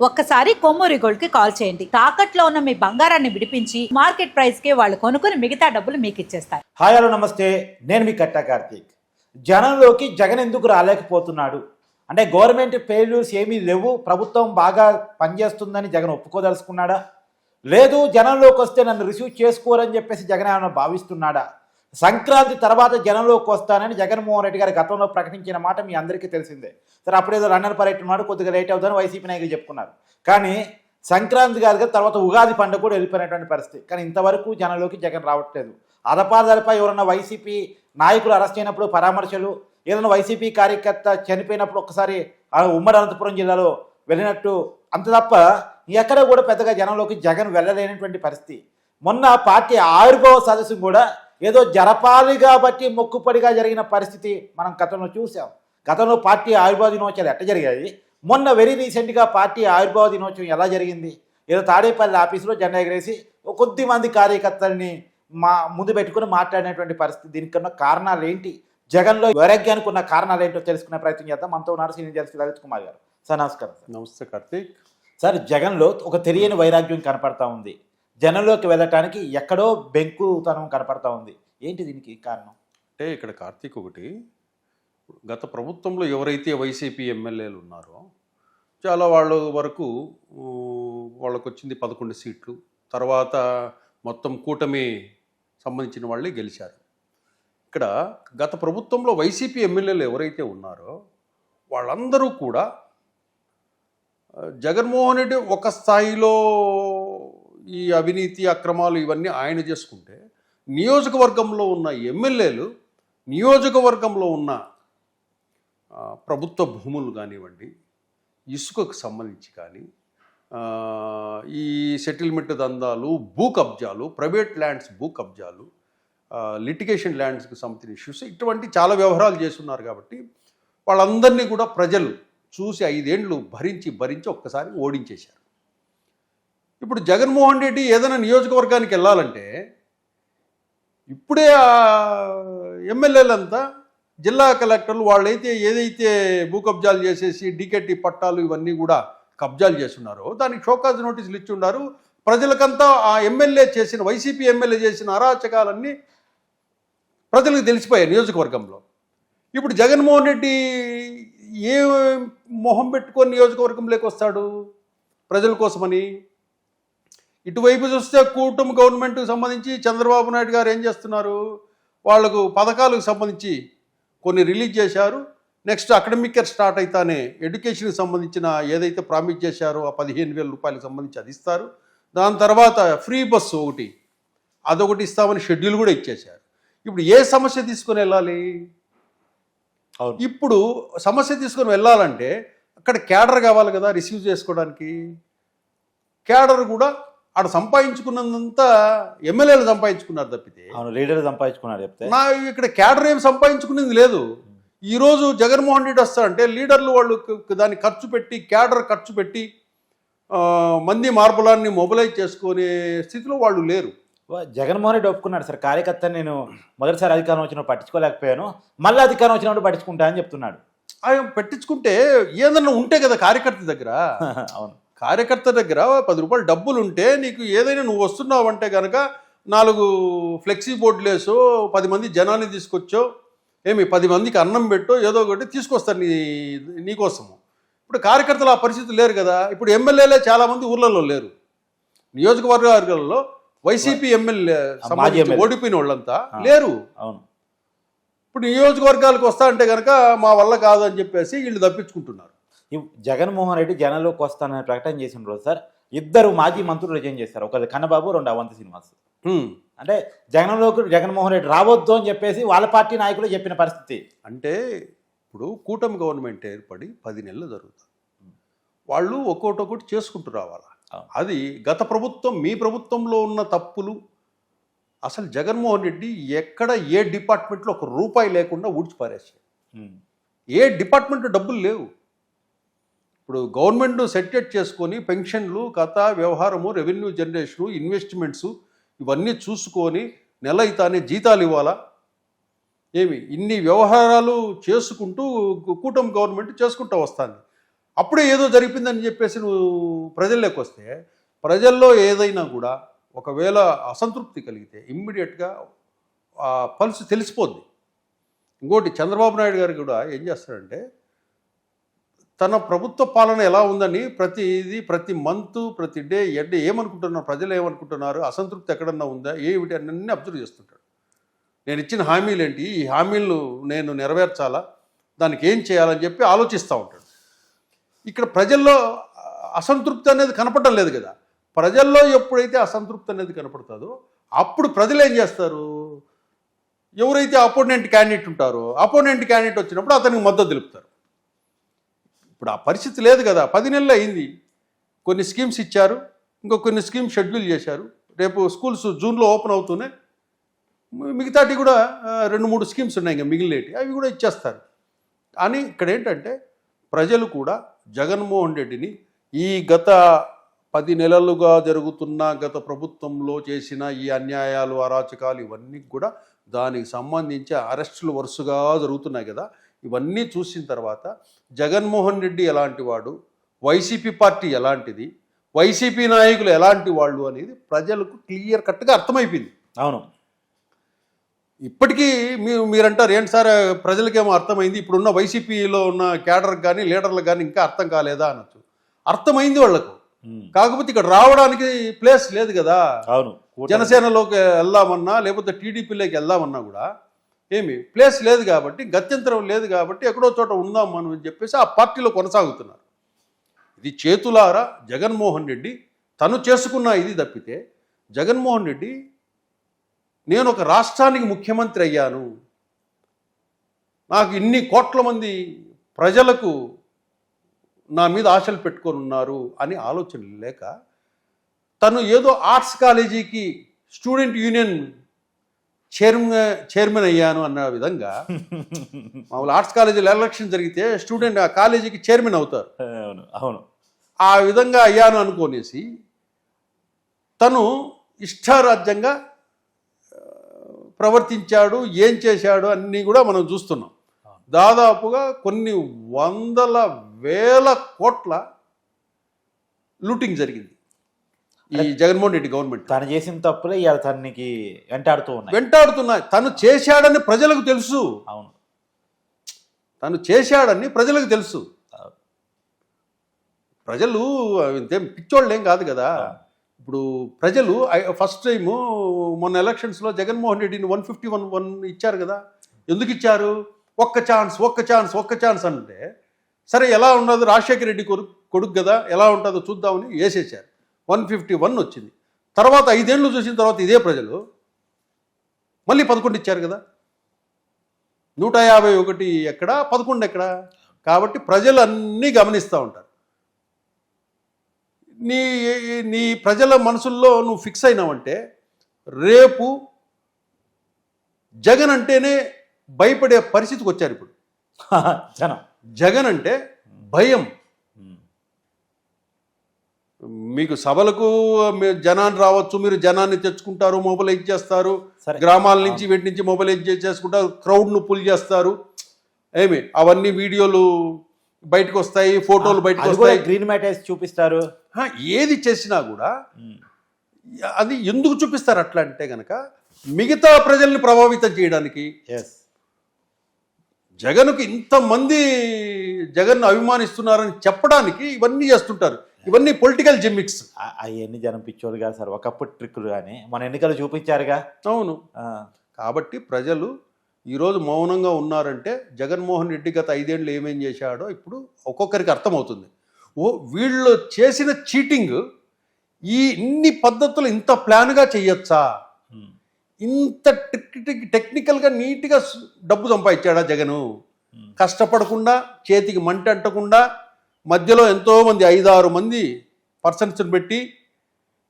ఒక్కసారి కొమ్మూరి గోల్డ్కి కాల్ చేయండి. తాకట్లో ఉన్న మీ బంగారాన్ని విడిపించి మార్కెట్ ప్రైస్కి వాళ్ళు కొనుక్కుని మిగతా డబ్బులు మీకు ఇచ్చేస్తారు. హాయ్ హలో నమస్తే. నేను మీ కట్టా కార్తీక్. జనంలోకి జగన్ ఎందుకు రాలేకపోతున్నాడు? అంటే గవర్నమెంట్ ఫెయిల్యూర్స్ ఏమీ లేవు. ప్రభుత్వం బాగా పనిచేస్తుందని జగన్ ఒప్పుకోదలుచుకున్నాడా? లేదు జనంలోకి వస్తే నన్ను రిసీవ్ చేసుకోరని చెప్పేసి జగన్ ఏమైనా భావిస్తున్నాడా? సంక్రాంతి తర్వాత జనంలోకి వస్తానని జగన్మోహన్ రెడ్డి గారు గతంలో ప్రకటించిన మాట మీ అందరికీ తెలిసిందే. సరే అప్పుడేదో రన్నర్ పర్యటన మాట కొద్దిగా లేట్ అవుతుందని వైసీపీ నాయకులు చెప్పుకున్నారు. కానీ సంక్రాంతి కాదు తర్వాత ఉగాది పండుగ కూడా వెళ్ళిపోయినటువంటి పరిస్థితి. కానీ ఇంతవరకు జనంలోకి జగన్ రావట్లేదు. అదపాదలపై ఎవరన్నా వైసీపీ నాయకులు అరెస్ట్ అయినప్పుడు పరామర్శలు ఏదైనా వైసీపీ కార్యకర్త చనిపోయినప్పుడు ఒక్కసారి ఉమ్మడి అనంతపురం జిల్లాలో వెళ్ళినట్టు అంత తప్ప ఎక్కడ కూడా పెద్దగా జనంలోకి జగన్ వెళ్ళలేనటువంటి పరిస్థితి. మొన్న పార్టీ ఆవిర్భావ సదస్సు కూడా ఏదో జరపాలి కాబట్టి మొక్కుపడిగా జరిగిన పరిస్థితి మనం గతంలో చూసాం గతంలో పార్టీ ఆవిర్భావ దినోత్సవాలు ఎట్ట జరిగాయి? మొన్న వెరీ రీసెంట్గా పార్టీ ఆవిర్భావ దినోత్సవం ఎలా జరిగింది? ఏదో తాడేపల్లి ఆఫీసులో జెండా ఎగరేసి ఒక కొద్ది మంది కార్యకర్తల్ని మా ముందు పెట్టుకుని మాట్లాడినటువంటి పరిస్థితి దీనికన్నా కారణాలు ఏంటి? జగన్లో వైరాగ్యానికి ఉన్న కారణాలు ఏంటో తెలుసుకునే ప్రయత్నం చేద్దాం. మనతో ఉన్నారు సీనియర్ జర్నలిస్ట్ లలిత్ కుమార్ గారు. సార్ నమస్కారం సార్. నమస్తే కార్తీక్. సార్ జగన్లో ఒక తెలియని వైరాగ్యం కనపడతా ఉంది. జనంలోకి వెళ్ళటానికి ఎక్కడో బెంకుతనం కనపడతా ఉంది. ఏంటి దీనికి కారణం? అంటే ఇక్కడ కార్తీక్ ఒకటి గత ప్రభుత్వంలో ఎవరైతే వైసీపీ ఎమ్మెల్యేలు ఉన్నారో చాలా వాళ్ళ వరకు వాళ్ళకు వచ్చింది పదకొండు సీట్లు. తర్వాత మొత్తం కూటమి సంబంధించిన వాళ్ళే గెలిచారు. ఇక్కడ గత ప్రభుత్వంలో వైసీపీ ఎమ్మెల్యేలు ఎవరైతే ఉన్నారో వాళ్ళందరూ కూడా జగన్మోహన్ రెడ్డి ఒక స్థాయిలో ఈ అవినీతి అక్రమాలు ఇవన్నీ ఆయన చేసుకుంటే నియోజకవర్గంలో ఉన్న ఎమ్మెల్యేలు నియోజకవర్గంలో ఉన్న ప్రభుత్వ భూములు కానివ్వండి ఇసుకకు సంబంధించి కానీ ఈ సెటిల్మెంట్ దందాలు భూ కబ్జాలు ప్రైవేట్ ల్యాండ్స్ భూ కబ్జాలు లిటిగేషన్ ల్యాండ్స్కి సంబంధించిన ఇష్యూస్ ఇటువంటి చాలా వ్యవహారాలు చేస్తున్నారు కాబట్టి వాళ్ళందరినీ కూడా ప్రజలు చూసి ఐదేండ్లు భరించి భరించి ఒక్కసారి ఓడించేశారు. ఇప్పుడు జగన్మోహన్ రెడ్డి ఏదైనా నియోజకవర్గానికి వెళ్ళాలంటే ఇప్పుడే ఆ ఎమ్మెల్యేలంతా జిల్లా కలెక్టర్లు వాళ్ళైతే ఏదైతే భూ కబ్జాలు చేసేసి డీకెట్టి పట్టాలు ఇవన్నీ కూడా కబ్జాలు చేస్తున్నారో దానికి షోకాజ్ నోటీసులు ఇచ్చి ఉన్నారు. ప్రజలకంతా ఆ ఎమ్మెల్యే చేసిన వైసీపీ ఎమ్మెల్యే చేసిన అరాచకాలన్నీ ప్రజలకు తెలిసిపోయాయి నియోజకవర్గంలో. ఇప్పుడు జగన్మోహన్ రెడ్డి ఏ మొహం పెట్టుకొని నియోజకవర్గంలోకి వస్తాడు ప్రజల కోసమని? ఇటువైపు చూస్తే కూటమి గవర్నమెంట్కి సంబంధించి చంద్రబాబు నాయుడు గారు ఏం చేస్తున్నారు? వాళ్ళకు పథకాలకు సంబంధించి కొన్ని రిలీజ్ చేశారు. నెక్స్ట్ అకాడమిక్ ఇయర్ స్టార్ట్ అయితేనే ఎడ్యుకేషన్కి సంబంధించిన ఏదైతే ప్రామిస్ చేశారో ఆ పదిహేను వేల రూపాయలకు సంబంధించి అది ఇస్తారు. దాని తర్వాత ఫ్రీ బస్సు ఒకటి అదొకటి ఇస్తామని షెడ్యూల్ కూడా ఇచ్చేశారు. ఇప్పుడు ఏ సమస్య తీసుకొని వెళ్ళాలి? అవును. ఇప్పుడు సమస్య తీసుకొని వెళ్ళాలంటే అక్కడ క్యాడర్ కావాలి కదా రిసీవ్ చేసుకోవడానికి. క్యాడర్ కూడా ఆడ సంపాదించుకున్నంతా ఎమ్మెల్యేలు సంపాదించుకున్నారు తప్పితే అవును లీడర్ సంపాదించుకున్నారు చెప్తే. నా ఇక్కడ క్యాడర్ ఏం సంపాదించుకునేది లేదు. ఈరోజు జగన్మోహన్ రెడ్డి వస్తారంటే లీడర్లు వాళ్ళు దాన్ని ఖర్చు పెట్టి క్యాడర్ ఖర్చు పెట్టి మంది మార్బలాన్ని మొబిలైజ్ చేసుకునే స్థితిలో వాళ్ళు లేరు. జగన్మోహన్ రెడ్డి ఒప్పుకున్నాడు సార్. కార్యకర్త నేను మొదటిసారి అధికారం వచ్చినప్పుడు పట్టించుకోలేకపోయాను. మళ్ళీ అధికారం వచ్చినప్పుడు పట్టించుకుంటా అని చెప్తున్నాడు. ఆయన పెట్టించుకుంటే ఏదన్నా ఉంటే కదా కార్యకర్త దగ్గర. అవును. కార్యకర్త దగ్గర పది రూపాయలు డబ్బులు ఉంటే నీకు ఏదైనా నువ్వు వస్తున్నావు అంటే కనుక నాలుగు ఫ్లెక్సీ బోర్డులు వేసో పది మంది జనాన్ని తీసుకొచ్చో ఏమి పది మందికి అన్నం పెట్టో ఏదో ఒకటి తీసుకొస్తారు నీ నీకోసము. ఇప్పుడు కార్యకర్తలు ఆ పరిస్థితి లేరు కదా. ఇప్పుడు ఎమ్మెల్యేలే చాలామంది ఊర్లలో లేరు. నియోజకవర్గాలలో వైసీపీ ఎమ్మెల్యే. ఓడిపోయిన వాళ్ళంతా. లేరు. అవును. ఇప్పుడు నియోజకవర్గాలకు వస్తా అంటే కనుక మా వల్ల కాదు అని చెప్పేసి వీళ్ళు తప్పించుకుంటున్నారు. జగన్మోహన్ రెడ్డి జనంలోకి వస్తానని ప్రకటన చేసిన రోజు సార్ ఇద్దరు మాజీ మంత్రులు రిజైన్ చేశారు. ఒకరు కన్నబాబు రెండు అవంతి శ్రీనివాస్. అంటే జగన్లోకి జగన్మోహన్ రెడ్డి రావద్దు అని చెప్పేసి వాళ్ళ పార్టీ నాయకులు చెప్పిన పరిస్థితి. అంటే ఇప్పుడు కూటమి గవర్నమెంట్ ఏర్పడి పది నెలలు జరుగుతుంది. వాళ్ళు ఒక్కోటి చేసుకుంటూ రావాలా. అది గత ప్రభుత్వం మీ ప్రభుత్వంలో ఉన్న తప్పులు. అసలు జగన్మోహన్ రెడ్డి ఎక్కడ ఏ డిపార్ట్మెంట్లో ఒక రూపాయి లేకుండా ఊడ్చిపారేసాడు. ఏ డిపార్ట్మెంట్ డబ్బులు లేవు? ఇప్పుడు గవర్నమెంట్ సెటెట్ చేసుకొని పెన్షన్లు కథ వ్యవహారము రెవెన్యూ జనరేషను ఇన్వెస్ట్మెంట్స్ ఇవన్నీ చూసుకొని నెల అయితానే జీతాలు ఇవ్వాలా? ఏమి? ఇన్ని వ్యవహారాలు చేసుకుంటూ కూటమి గవర్నమెంట్ చేసుకుంటూ వస్తుంది. అప్పుడే ఏదో జరిపిందని చెప్పేసి నువ్వు ప్రజల్లోకి వస్తే ప్రజల్లో ఏదైనా కూడా ఒకవేళ అసంతృప్తి కలిగితే ఇమ్మీడియట్గా ఆ పల్స్ తెలిసిపోద్ది. ఇంకోటి చంద్రబాబు నాయుడు గారు కూడా ఏం చేస్తారంటే తన ప్రభుత్వ పాలన ఎలా ఉందని ప్రతి ఇది ప్రతి మంత్ ప్రతి డే ఎడ్డే ఏమనుకుంటున్నారు ప్రజలు ఏమనుకుంటున్నారు అసంతృప్తి ఎక్కడన్నా ఉందా ఏమిటి అన్నీ అబ్జర్వ్ చేస్తుంటాడు. నేను ఇచ్చిన హామీలు ఏంటి ఈ హామీలు నేను నెరవేర్చాలా? దానికి ఏం చేయాలని చెప్పి ఆలోచిస్తూ ఉంటాడు. ఇక్కడ ప్రజల్లో అసంతృప్తి అనేది కనపడడం లేదు కదా. ప్రజల్లో ఎప్పుడైతే అసంతృప్తి అనేది కనపడుతుందో అప్పుడు ప్రజలు ఏం చేస్తారు? ఎవరైతే అపోనెంట్ క్యాండిడేట్ ఉంటారో అపోనెంట్ క్యాండిడేట్ వచ్చినప్పుడు అతనికి మద్దతు తెలుపుతారు. ఇప్పుడు ఆ పరిస్థితి లేదు కదా. పది నెలలు అయింది. కొన్ని స్కీమ్స్ ఇచ్చారు. ఇంకో కొన్ని స్కీమ్స్ షెడ్యూల్ చేశారు. రేపు స్కూల్స్ జూన్లో ఓపెన్ అవుతూనే మిగతాటి కూడా రెండు మూడు స్కీమ్స్ ఉన్నాయి ఇంకా మిగిలినవి అవి కూడా ఇచ్చేస్తారు. అని ఇక్కడ ఏంటంటే ప్రజలు కూడా జగన్మోహన్ రెడ్డిని ఈ గత పది నెలలుగా జరుగుతున్న గత ప్రభుత్వంలో చేసిన ఈ అన్యాయాలు అరాచకాలు ఇవన్నీ కూడా దానికి సంబంధించి అరెస్టులు వరుసగా జరుగుతున్నాయి కదా. ఇవన్నీ చూసిన తర్వాత జగన్మోహన్ రెడ్డి ఎలాంటి వాడు? వైసీపీ పార్టీ ఎలాంటిది? వైసీపీ నాయకులు ఎలాంటి వాళ్ళు అనేది ప్రజలకు క్లియర్ కట్గా అర్థమైపోయింది. అవును. ఇప్పటికీ మీరు మీరంటారు ఏంటి సార్ ప్రజలకేమో అర్థమైంది? ఇప్పుడున్న వైసీపీలో ఉన్న క్యాడర్కి కానీ లీడర్లకు కానీ ఇంకా అర్థం కాలేదా? అనొచ్చు. అర్థమైంది వాళ్ళకు. ఉమ్. కాకపోతే ఇక్కడ రావడానికి ప్లేస్ లేదు కదా. అవును. జనసేనలోకి వెళ్దామన్నా లేకపోతే టీడీపీలోకి వెళ్దామన్నా కూడా ఏమి? ప్లేస్ లేదు కాబట్టి గత్యంతరం లేదు కాబట్టి ఎక్కడో చోట ఉందాం మనం అని చెప్పేసి ఆ పార్టీలో కొనసాగుతున్నారు. ఇది చేతులారా జగన్మోహన్ రెడ్డి? తను చేసుకున్న ఇది తప్పితే జగన్మోహన్ రెడ్డి నేను ఒక రాష్ట్రానికి ముఖ్యమంత్రి అయ్యాను. నాకు ఇన్ని కోట్ల మంది ప్రజలకు నా మీద ఆశలు పెట్టుకొని ఉన్నారు అని ఆలోచన లేక తను ఏదో ఆర్ట్స్ కాలేజీకి స్టూడెంట్ యూనియన్ చైర్మన్ చైర్మన్ అయ్యాను అన్న విధంగా మామూలు ఆర్ట్స్ కాలేజీలో ఎలక్షన్ జరిగితే స్టూడెంట్ ఆ కాలేజీకి చైర్మన్ అవుతారు. అవును అవును. ఆ విధంగా అయ్యాను అనుకోనేసి తను ఇష్టారాజ్యంగా ప్రవర్తించాడు ఏం చేశాడు అన్నీ కూడా మనం చూస్తున్నాం. దాదాపుగా కొన్ని వందల వేల కోట్ల లూటింగ్ జరిగింది. ఈ జగన్మోహన్ రెడ్డి గవర్నమెంట్ తను చేసిన తప్పులే ఇవాళ తనకి వెంటాడుతూ ఉన్నాయి. వెంటాడుతున్నాయి. తను చేశాడని ప్రజలకు తెలుసు. అవును. తను చేశాడని ప్రజలకు తెలుసు. ప్రజలు ఇంతేం పిచ్చోళ్ళు ఏం కాదు కదా. ఇప్పుడు ప్రజలు ఫస్ట్ టైం మొన్న ఎలక్షన్స్లో జగన్మోహన్ రెడ్డిని వన్ ఫిఫ్టీ వన్ వన్ ఇచ్చారు కదా. ఎందుకు ఇచ్చారు? ఒక్క ఛాన్స్ ఒక్క ఛాన్స్ ఒక్క ఛాన్స్ అంటే సరే ఎలా ఉండదు రాజశేఖర రెడ్డి కొడుకు కొడుకు కదా ఎలా ఉంటుందో చూద్దామని వేసేసారు. వన్ ఫిఫ్టీ వన్ వచ్చింది. తర్వాత ఐదేళ్ళు చూసిన తర్వాత ఇదే ప్రజలు మళ్ళీ పదకొండు ఇచ్చారు కదా. నూట యాభై ఒకటి ఎక్కడ పదకొండు ఎక్కడ? కాబట్టి ప్రజలు అన్నీ గమనిస్తూ ఉంటారు. నీ నీ ప్రజల మనసుల్లో నువ్వు ఫిక్స్ అయినావంటే రేపు జగన్ అంటేనే భయపడే పరిస్థితికి వచ్చారు ఇప్పుడు. జనం. జగన్ అంటే భయం. మీకు సభలకు జనాన్ని రావచ్చు మీరు జనాన్ని తెచ్చుకుంటారు మొబైలైజ్ చేస్తారు. గ్రామాల నుంచి వీటి నుంచి మొబైలైజ్ చేసుకుంటారు క్రౌడ్ను పుల్ చేస్తారు. ఏమి అవన్నీ వీడియోలు బయటకు వస్తాయి ఫోటోలు బయటకు వస్తాయి. గ్రీన్ మ్యాట్ వేసి చూపిస్తారు. హా, ఏది చేసినా కూడా. అది ఎందుకు చూపిస్తారు అట్లా అంటే గనక మిగతా ప్రజల్ని ప్రభావితం చేయడానికి జగన్కు ఇంతమంది జగన్ అభిమానిస్తున్నారని చెప్పడానికి ఇవన్నీ చేస్తుంటారు. ఇవన్నీ పొలిటికల్ జిమ్మిక్స్ అవన్నీ జనం పిచ్చోళ్ళు కాదు సార్. ఒకప్పుడు ట్రిక్కులు కానీ మన ఎన్నికలు చూపించారుగా. అవును. ఆ, కాబట్టి ప్రజలు ఈరోజు మౌనంగా ఉన్నారంటే జగన్మోహన్ రెడ్డి గత ఐదేళ్ళు ఏమేం చేశాడో ఇప్పుడు ఒక్కొక్కరికి అర్థమవుతుంది. ఓ వీళ్ళు చేసిన చీటింగ్ ఈ ఇన్ని పద్ధతులు ఇంత ప్లాన్గా చేయొచ్చా. ఇంత టెక్- టెక్నికల్గా నీట్గా డబ్బు సంపాదించాడా జగను. కష్టపడకుండా చేతికి మంట అంటకుండా మధ్యలో ఎంతోమంది ఐదారు మంది పర్సన్స్ని పెట్టి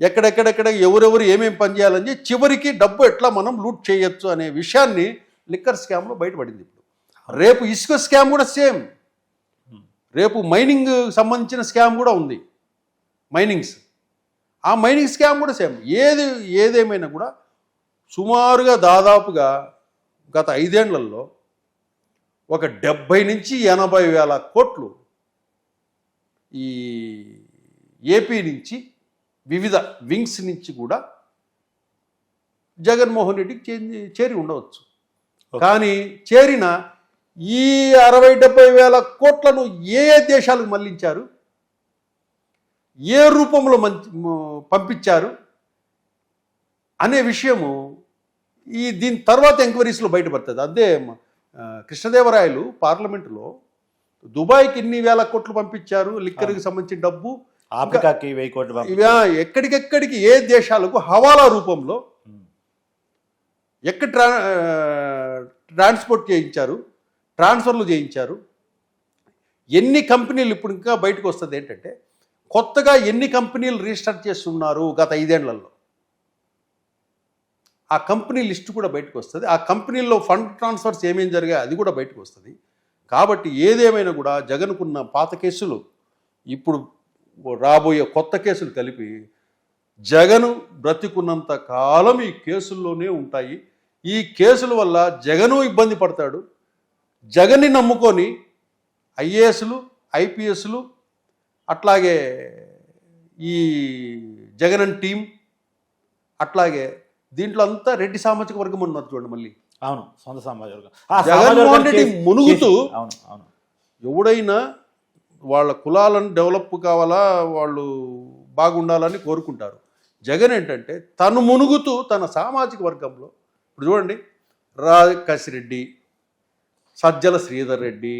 ఎక్కడెక్కడెక్కడ ఎవరెవరు ఏమేమి పని చేయాలని చెప్పి చివరికి డబ్బు ఎట్లా మనం లూట్ చేయొచ్చు అనే విషయాన్ని లిక్కర్ స్కామ్లో బయటపడింది ఇప్పుడు. రేపు ఇసుక స్కామ్ కూడా సేమ్. రేపు మైనింగ్ సంబంధించిన స్కామ్ కూడా ఉంది. మైనింగ్స్. ఆ మైనింగ్ స్కామ్ కూడా సేమ్. ఏది ఏదేమైనా కూడా సుమారుగా దాదాపుగా గత ఐదేళ్ళలో ఒక డెబ్భై నుంచి ఎనభై వేల కోట్లు ఈ ఏపీ నుంచి వివిధ వింగ్స్ నుంచి కూడా జగన్మోహన్ రెడ్డికి చేరి చేరి ఉండవచ్చు. కానీ చేరిన ఈ అరవై డెబ్బై వేల కోట్లను ఏ దేశాలకు మళ్ళించారు? ఏ రూపంలో మంచి పంపించారు? అనే విషయము ఈ దీని తర్వాత ఎంక్వైరీస్లో బయటపడుతుంది. అదే కృష్ణదేవరాయలు పార్లమెంటులో దుబాయ్కి ఎన్ని వేల కోట్లు పంపించారు లిక్కర్కి సంబంధించిన డబ్బు. ఆఫ్రికాకి వెయ్యి కోట్లు ఎక్కడికెక్కడికి ఏ దేశాలకు హవాలా రూపంలో. ఎక్కడ ట్రా ట్రాన్స్పోర్ట్ చేయించారు ట్రాన్స్ఫర్లు చేయించారు. ఎన్ని కంపెనీలు ఇప్పుడు ఇంకా బయటకు వస్తుంది ఏంటంటే కొత్తగా ఎన్ని కంపెనీలు రిజిస్టర్ చేస్తున్నారు గత ఐదేళ్ళలో? ఆ కంపెనీ లిస్టు కూడా బయటకు వస్తుంది. ఆ కంపెనీల్లో ఫండ్ ట్రాన్స్ఫర్స్ ఏమేమి జరిగాయి అది కూడా బయటకు వస్తుంది. కాబట్టి ఏదేమైనా కూడా జగన్కున్న పాత కేసులు ఇప్పుడు రాబోయే కొత్త కేసులు కలిపి జగను బ్రతికున్నంత కాలం ఈ కేసుల్లోనే ఉంటాయి. ఈ కేసుల వల్ల జగను ఇబ్బంది పడతాడు. జగన్ని నమ్ముకొని ఐఏఎస్లు ఐపీఎస్లు అట్లాగే ఈ జగనన్ టీం అట్లాగే దీంట్లో అంతా రెడ్డి సామాజిక వర్గం ఉన్నారు చూడండి మళ్ళీ. అవును సొంత సమాజ వర్గం. ఆ సమాజ జగన్మోహన్ రెడ్డి మునుగుతూ అవును అవును. ఎవడైనా వాళ్ళ కులాలను డెవలప్ కావాలా వాళ్ళు బాగుండాలని కోరుకుంటారు. జగన్ ఏంటంటే తను మునుగుతూ తన సామాజిక వర్గంలో ఇప్పుడు చూడండి రెడ్డి సజ్జల శ్రీధర్ రెడ్డి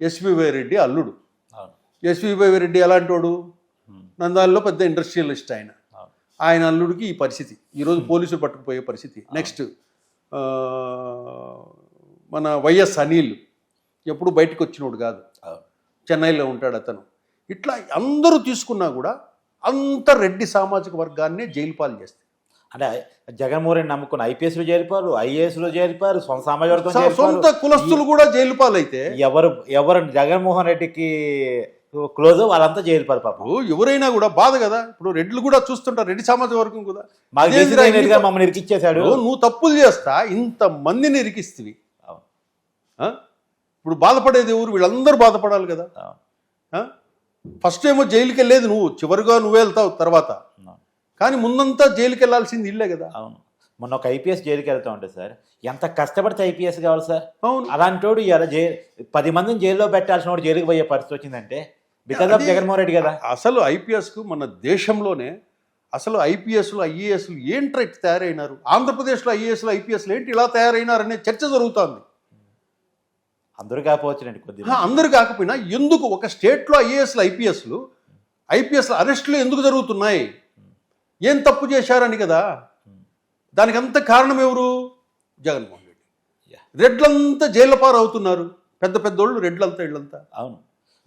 ఎస్వివై రెడ్డి అల్లుడు. ఎస్వివై రెడ్డి ఎలాంటి వాడు ఉమ్. నందాల్లో పెద్ద ఇండస్ట్రియలిస్ట్ ఆయన. ఆయన అల్లుడికి ఈ పరిస్థితి. ఈరోజు పోలీసులు పట్టుకుపోయే పరిస్థితి. నెక్స్ట్ మన వైఎస్ అనిల్ ఎప్పుడు బయటకు వచ్చినోడు కాదు. చెన్నైలో ఉంటాడు అతను ఇట్లా అందరూ తీసుకున్నా కూడా అంత రెడ్డి సామాజిక వర్గాన్ని జైలు పాలు చేస్తారు అంటే జగన్మోహన్ రెడ్డి నమ్ముకున్న ఐపీఎస్లో చేరిపారు ఐఏఎస్లో చేరిపారు సొంత సమాజ సొంత. కులస్తులు కూడా జైలు పాలైతే ఎవరు ఎవరు జగన్మోహన్ రెడ్డికి క్లోజ్ వాళ్ళంతా చేరిపారు పాపం. ఇప్పుడు ఎవరైనా కూడా బాధ కదా? ఇప్పుడు రెడ్లు కూడా చూస్తుంటారు రెడ్డి సామాజిక వర్గం కూడా. మమ్మల్ని ఇరికిచ్చేశాడు. ఇప్పుడు నువ్వు తప్పులు చేస్తా ఇంత మందిని ఇరికిస్తుంది అవును. ఇప్పుడు బాధపడేది ఎవరు? వీళ్ళందరూ బాధపడాలి కదా? ఫస్ట్ ఏమో జైలుకి వెళ్ళేది నువ్వు చివరిగా నువ్వే వెళ్తావు తర్వాత. కానీ ముందంతా జైలుకి వెళ్ళాల్సింది ఇల్లే కదా. అవును. మొన్న ఒక ఐపీఎస్ జైలుకి వెళ్తా ఉంటే సార్ ఎంత కష్టపడితే ఐపీఎస్ కావాలి సార్? అవును. అలాంటి వాడు ఇలా జై పది మందిని జైల్లో పెట్టాల్సిన వాడు జైలుకి పోయే పరిస్థితి వచ్చిందంటే బికాస్ ఆఫ్ జగన్మోహన్ రెడ్డి కదా? అసలు ఐపీఎస్కు మన దేశంలోనే అసలు ఐపీఎస్లు ఐఏఎస్లు ఇట్లా తయారైనారు? ఆంధ్రప్రదేశ్లో ఐఏఎస్లు ఐపీఎస్లు ఏంటి ఇలా తయారైనారనే చర్చ జరుగుతోంది. అందరూ కాకపోవచ్చునండి కొద్దిగా. అందరు కాకపోయినా ఎందుకు ఒక స్టేట్లో ఐఏఎస్లు ఐపీఎస్లు ఐపీఎస్లు అరెస్టులు ఎందుకు జరుగుతున్నాయి? ఏం తప్పు చేశారని కదా? దానికి అంత కారణం ఎవరు? జగన్మోహన్ రెడ్డి. రెడ్లంతా జైళ్ళ పాలు అవుతున్నారు పెద్ద పెద్దోళ్ళు రెడ్లంతా ఇళ్ళంతా. అవును.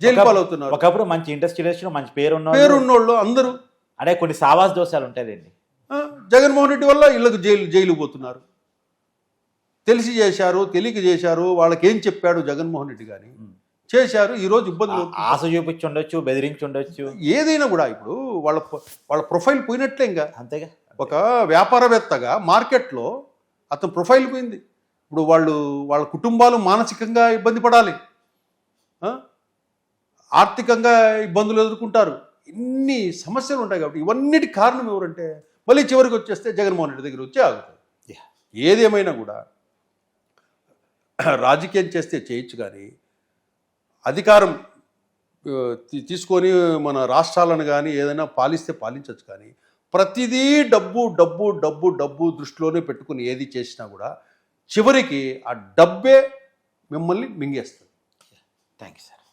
జైలు ఒక- పాలు అవుతున్నారు ఒకప్పుడు మంచి ఇండస్ట్రియలిస్ట్ మంచి పేరు పేరున్నోళ్ళు అందరూ. అంటే కొన్ని సావాస్ దోషాలు ఉంటాయండి జగన్మోహన్ రెడ్డి వల్ల ఇళ్ళకు జైలు జైలు పోతున్నారు. తెలిసి చేశారు తెలియక చేశారు వాళ్ళకి ఏం చెప్పాడు జగన్మోహన్ రెడ్డి కానీ చేశారు ఈరోజు ఇబ్బందులు ఆ- ఆశ చూపించి ఉండొచ్చు బెదిరించి ఉండొచ్చు. ఏదైనా కూడా ఇప్పుడు వాళ్ళ వాళ్ళ ప్రొఫైల్ పోయినట్లే ఇంకా. అంతేగా. ఒక వ్యాపారవేత్తగా మార్కెట్లో అతని ప్రొఫైల్ పోయింది. ఇప్పుడు వాళ్ళు వాళ్ళ కుటుంబాలు మానసికంగా ఇబ్బంది పడాలి? ఆర్థికంగా ఇబ్బందులు ఎదుర్కొంటారు. ఇన్ని సమస్యలు ఉంటాయి కాబట్టి ఇవన్నిటి కారణం ఎవరంటే మళ్ళీ చివరికి వచ్చేస్తే జగన్మోహన్ రెడ్డి దగ్గర వచ్చి ఆగుతుంది. ఏదేమైనా కూడా రాజకీయం చేస్తే చేయొచ్చు కానీ అధికారం తీసుకొని మన రాష్ట్రాలను కానీ ఏదైనా పాలిస్తే పాలించవచ్చు కానీ ప్రతిదీ డబ్బు డబ్బు డబ్బు డబ్బు దృష్టిలోనే పెట్టుకుని ఏది చేసినా కూడా చివరికి ఆ డబ్బే మిమ్మల్ని మింగేస్తుంది. Thank you sir.